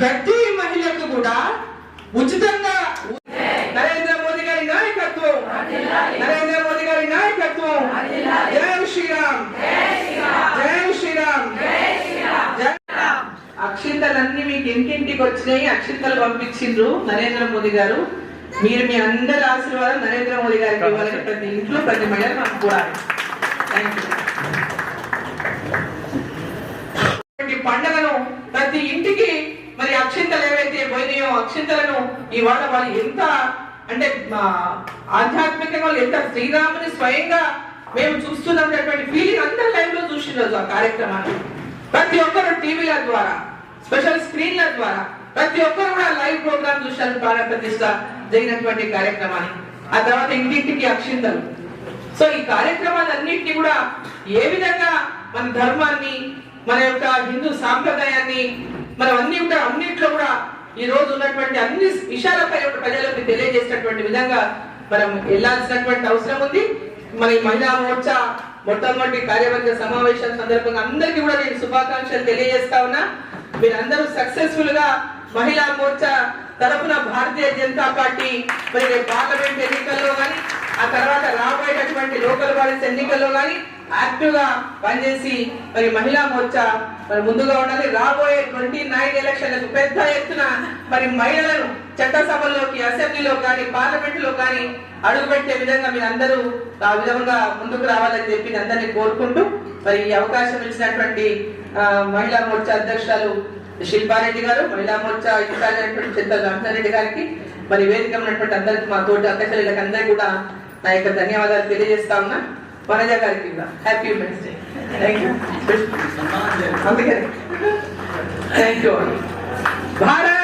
ప్రతి మహిళకు కూడా ఉచితంగా నరేంద్ర మోదీ గారి నాయకత్వం. నరేంద్ర మోదీ గారి నాయకత్వం. జై శ్రీరామ్. జై శ్రీరామ్. అక్షింతలన్నీ మీకు ఇంటింటికి వచ్చినాయి అక్షింతలు పంపించిండ్రు నరేంద్ర మోదీ గారు. మీరు మీ అందరి ఆశీర్వాదం నరేంద్ర మోదీ గారికి ఇవ్వాలని ప్రతి ఇంట్లో ప్రతి మహిళ నాకు కూడా. థ్యాంక్ యూ ప్రతి ఇంటికి మరి అక్షింతలు ఏవైతే పోయినాయో అక్షింతలను ఇవాళ వాళ్ళు ఎంత అంటే ఆధ్యాత్మికంగా వాళ్ళు ఎంత శ్రీరాముని స్వయంగా మేము చూస్తున్నటువంటి ఫీలింగ్ అందరు లైవ్లో చూసిన ఆ కార్యక్రమాన్ని. ప్రతి ఒక్కరు టీవీల ద్వారా స్పెషల్ స్క్రీన్ల ద్వారా ప్రతి ఒక్కరు కూడా లైవ్ ప్రోగ్రామ్ చూశారు ప్రాణ జరిగినటువంటి కార్యక్రమాన్ని. ఆ తర్వాత ఇంటింటికి అక్షింతలు. సో ఈ కార్యక్రమాలన్నింటినీ కూడా ఏ విధంగా మన ధర్మాన్ని మన యొక్క హిందూ సాంప్రదాయాన్ని మనం అన్ని కూడా అన్నింటిలో కూడా ఈ రోజు ఉన్నటువంటి అన్ని విషయాలపై ప్రజలకు తెలియజేసినటువంటి విధంగా మనం వెళ్ళాల్సినటువంటి అవసరం ఉంది. మన ఈ మహిళా మోర్చా మొట్టమొదటి కార్యవర్గ సమావేశం సందర్భంగా అందరికీ కూడా నేను శుభాకాంక్షలు తెలియజేస్తా ఉన్నా. మీరందరూ సక్సెస్ఫుల్గా మహిళా మోర్చా తరఫున భారతీయ జనతా పార్టీ మరి పార్లమెంట్ ఎన్నికల్లో కానీ ఆ తర్వాత రాబోయేటటువంటి లోకల్ బాడీస్ ఎన్నికల్లో కానీ యాక్టివ్గా పనిచేసి మరి మహిళా మోర్చా మరి ముందుగా ఉండాలి. రాబోయే ట్వంటీ నైన్ ఎలక్షన్లకు పెద్ద ఎత్తున మరి మహిళలను చట్టసభల్లోకి అసెంబ్లీలో కానీ పార్లమెంట్లో కానీ అడుగుపెట్టే విధంగా మీరు అందరూ ఆ విధంగా ముందుకు రావాలని చెప్పి అందరినీ కోరుకుంటూ మరి ఈ అవకాశం ఇచ్చినటువంటి మహిళా మోర్చా అధ్యక్షురాలు శిల్పారెడ్డి గారు మహిళా మోర్చా ఇన్ఛార్జ్ అయినటువంటి చింతల రామచంద్రెడ్డి గారికి మరి వేదిక ఉన్నటువంటి అందరికి మా తోటి అక్కచెల్లెళ్ళకి అందరికీ కూడా నా యొక్క ధన్యవాదాలు తెలియజేస్తా ఉన్నా. వనజ గారికి కూడా happy women's day thank you అందుకని థ్యాంక్ యూ భారత్